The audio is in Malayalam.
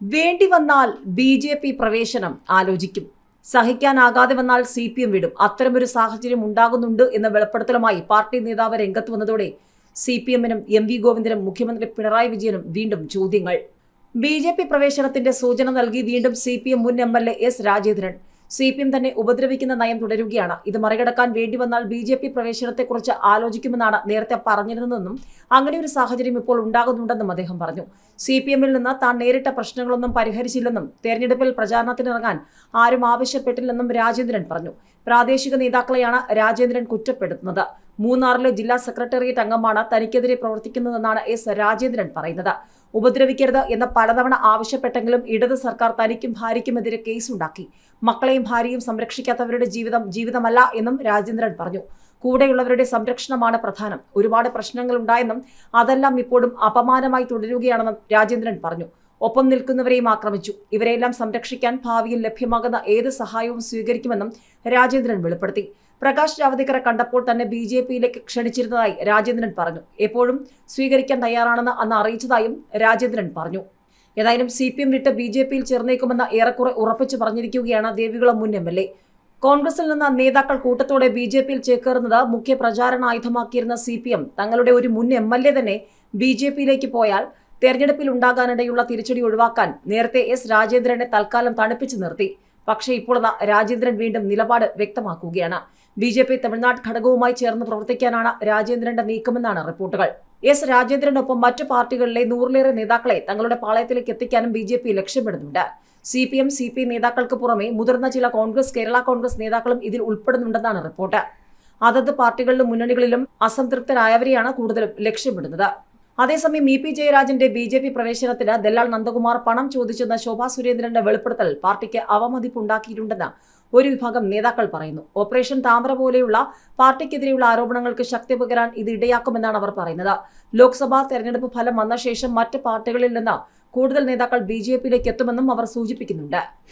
വേണ്ടി വന്നാൽ ബി ജെ പി പ്രവേശനം ആലോചിക്കും. സഹിക്കാനാകാതെ വന്നാൽ സി പി എം വിടും. അത്തരമൊരു സാഹചര്യം ഉണ്ടാകുന്നുണ്ട് എന്ന വെളിപ്പെടുത്തലുമായി പാർട്ടി നേതാവ് രംഗത്ത് വന്നതോടെ സി പി എമ്മിനും എം വി ഗോവിന്ദനും മുഖ്യമന്ത്രി പിണറായി വിജയനും വീണ്ടും ചോദ്യങ്ങൾ. ബി ജെ പി പ്രവേശനത്തിന്റെ സൂചന നൽകി വീണ്ടും സി പി എം മുൻ M L A S Rajendran. C P M തന്നെ ഉപദ്രവിക്കുന്ന നയം തുടരുകയാണ്. ഇത് മറികടക്കാൻ വേണ്ടി വന്നാൽ ബി ജെ പി പ്രവേശനത്തെക്കുറിച്ച് ആലോചിക്കുമെന്നാണ് നേരത്തെ പറഞ്ഞിരുന്നതെന്നും അങ്ങനെ ഒരു സാഹചര്യം ഇപ്പോൾ ഉണ്ടാകുന്നുണ്ടെന്നും അദ്ദേഹം പറഞ്ഞു. സി പി എമ്മിൽ നിന്ന് താൻ നേരിട്ട പ്രശ്നങ്ങളൊന്നും പരിഹരിച്ചില്ലെന്നും തെരഞ്ഞെടുപ്പിൽ പ്രചാരണത്തിനിറങ്ങാൻ ആരും ആവശ്യപ്പെട്ടില്ലെന്നും രാജേന്ദ്രൻ പറഞ്ഞു. പ്രാദേശിക നേതാക്കളെയാണ് രാജേന്ദ്രൻ കുറ്റപ്പെടുത്തുന്നത്. മൂന്നാറിലെ ജില്ലാ സെക്രട്ടേറിയറ്റ് അംഗമാണ് തനിക്കെതിരെ പ്രവർത്തിക്കുന്നതെന്നാണ് എസ് രാജേന്ദ്രൻ പറയുന്നത്. ഉപദ്രവിക്കരുത് എന്ന് പലതവണ ആവശ്യപ്പെട്ടെങ്കിലും ഇടത് സർക്കാർ തനിക്കും ഭാര്യയ്ക്കുമെതിരെ കേസുണ്ടാക്കി. മക്കളെയും ഭാര്യയും സംരക്ഷിക്കാത്തവരുടെ ജീവിതം ജീവിതമല്ല എന്നും രാജേന്ദ്രൻ പറഞ്ഞു. കൂടെയുള്ളവരുടെ സംരക്ഷണമാണ് പ്രധാനം. ഒരുപാട് പ്രശ്നങ്ങൾ ഉണ്ടായെന്നും അതെല്ലാം ഇപ്പോഴും അപമാനമായി തുടരുകയാണെന്നും രാജേന്ദ്രൻ പറഞ്ഞു. ഒപ്പം നിൽക്കുന്നവരെയും ആക്രമിച്ചു. ഇവരെല്ലാം സംരക്ഷിക്കാൻ ഭാവിയിൽ ലഭ്യമാകുന്ന ഏത് സഹായവും സ്വീകരിക്കുമെന്നും രാജേന്ദ്രൻ വെളിപ്പെടുത്തി. പ്രകാശ് ജാവദേക്കറെ കണ്ടപ്പോൾ തന്നെ ബി ജെ പിയിലേക്ക് ക്ഷണിച്ചിരുന്നതായി രാജേന്ദ്രൻ പറഞ്ഞു. എപ്പോഴും സ്വീകരിക്കാൻ തയ്യാറാണെന്ന് അന്ന് അറിയിച്ചതായും രാജേന്ദ്രൻ പറഞ്ഞു. ഏതായാലും സി പി എം വിട്ട് ബി ജെ പിയിൽ ചേർന്നേക്കുമെന്ന് ഏറെക്കുറെ ഉറപ്പിച്ചു പറഞ്ഞിരിക്കുകയാണ് ദേവികുളം മുൻ എം എൽ എ. കോൺഗ്രസിൽ നിന്ന് നേതാക്കൾ കൂട്ടത്തോടെ ബി ജെ പിയിൽ ചേക്കേറുന്നത് മുഖ്യ പ്രചാരണ ആയുധമാക്കിയിരുന്ന സി പി എം. തങ്ങളുടെ ഒരു മുൻ എം എൽ എ തന്നെ ബി ജെ പിയിലേക്ക് പോയാൽ തെരഞ്ഞെടുപ്പിൽ ഉണ്ടാകാനിടയുള്ള തിരിച്ചടി ഒഴിവാക്കാൻ നേരത്തെ എസ് രാജേന്ദ്രനെ തൽക്കാലം തണുപ്പിച്ചു നിർത്തി. പക്ഷേ ഇപ്പോൾ രാജേന്ദ്രൻ വീണ്ടും നിലപാട് വ്യക്തമാക്കുകയാണ്. ബി ജെ പി തമിഴ്നാട് ഘടകവുമായി ചേർന്ന് പ്രവർത്തിക്കാനാണ് രാജേന്ദ്രന്റെ നീക്കമെന്നാണ് റിപ്പോർട്ടുകൾ. എസ് രാജേന്ദ്രനൊപ്പം മറ്റു പാർട്ടികളിലെ നൂറിലേറെ നേതാക്കളെ തങ്ങളുടെ പാളയത്തിലേക്ക് എത്തിക്കാനും B J P ലക്ഷ്യമിടുന്നുണ്ട്. C P M C P നേതാക്കൾക്ക് പുറമെ മുതിർന്ന ചില കോൺഗ്രസ് കേരള കോൺഗ്രസ് നേതാക്കളും ഇതിൽ ഉൾപ്പെടുന്നുണ്ടെന്നാണ് റിപ്പോർട്ട്. അതത് പാർട്ടികളിലും മുന്നണികളിലും അസംതൃപ്തരായവരെയാണ് കൂടുതലും ലക്ഷ്യമിടുന്നത്. അതേസമയം ഇ പി ജയരാജന്റെ ബി ജെ പി പ്രവേശനത്തിന് ദല്ലാൽ നന്ദകുമാർ പണം ചോദിച്ചെന്ന ശോഭാ സുരേന്ദ്രന്റെ വെളിപ്പെടുത്തൽ പാർട്ടിക്ക് അവമതിപ്പുണ്ടാക്കിയിട്ടുണ്ടെന്ന് ഒരു വിഭാഗം നേതാക്കൾ പറയുന്നു. ഓപ്പറേഷൻ താമര പോലെയുള്ള പാർട്ടിക്കെതിരെയുള്ള ആരോപണങ്ങൾക്ക് ശക്തി പകരാൻ ഇത് ഇടയാക്കുമെന്നാണ് അവർ പറയുന്നത്. ലോക്സഭാ തെരഞ്ഞെടുപ്പ് ഫലം വന്ന ശേഷം മറ്റ് പാർട്ടികളിൽ നിന്ന് കൂടുതൽ നേതാക്കൾ ബി ജെ പിയിലേക്ക് എത്തുമെന്നും അവർ സൂചിപ്പിക്കുന്നുണ്ട്.